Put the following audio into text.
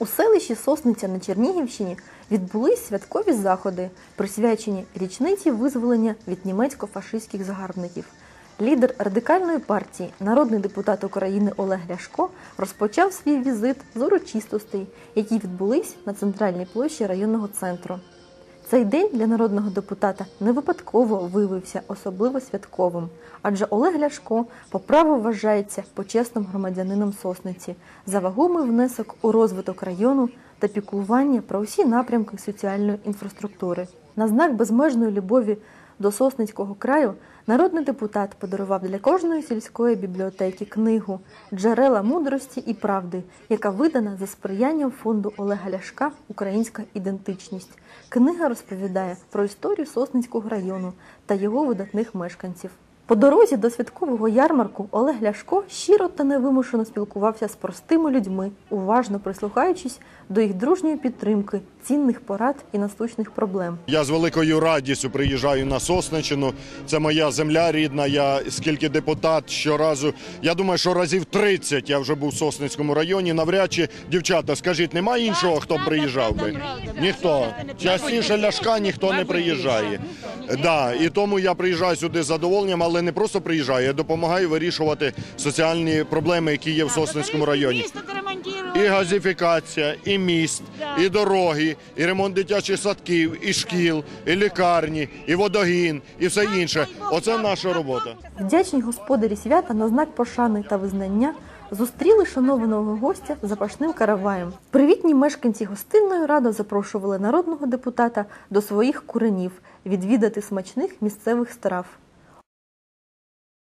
У селищі Сосниця на Чернігівщині відбулись святкові заходи, присвячені річниці визволення від німецько-фашистських загарбників. Лідер радикальної партії, народний депутат України Олег Ляшко, розпочав свій візит з урочистостей, які відбулись на центральній площі районного центру. Цей день для народного депутата не випадково виявився особливо святковим, адже Олег Ляшко по праву вважається почесним громадянином Сосниці за вагомий внесок у розвиток району та піклування про усі напрямки соціальної інфраструктури. На знак безмежної любові до Сосницького краю народний депутат подарував для кожної сільської бібліотеки книгу Джерела мудрості і правди, яка видана за сприянням фонду Олега Ляшка Українська ідентичність. Книга розповідає про історію Сосницького району та його видатних мешканців. По дорозі до святкового ярмарку Олег Ляшко щиро та невимушено спілкувався з простими людьми, уважно прислухаючись до їх дружньої підтримки, цінних порад і насущних проблем. Я з великою радістю приїжджаю на Сосничину. Це моя земля рідна. Я скільки депутат щоразу. Я думаю, що разів 30 я вже був в Сосницькому районі. Навряд чи дівчата, скажіть, немає іншого, хто б приїжджав би? Ніхто. Частіше ляшка ніхто не приїжджає. Да, і тому я приїжджаю сюди з задоволенням, але не просто приїжджаю, я допомагаю вирішувати соціальні проблеми, які є в Сосницькому районі. І газифікація, і міст, і дороги, і ремонт дитячих садків, і шкіл, і лікарні, і водогін, і все інше. Оце наша робота. Вдячні господарі свята на знак пошани та визнання зустріли шанованого гостя запашним караваєм. Привітні мешканці гостинної ради запрошували народного депутата до своїх куренів відвідати смачних місцевих страв.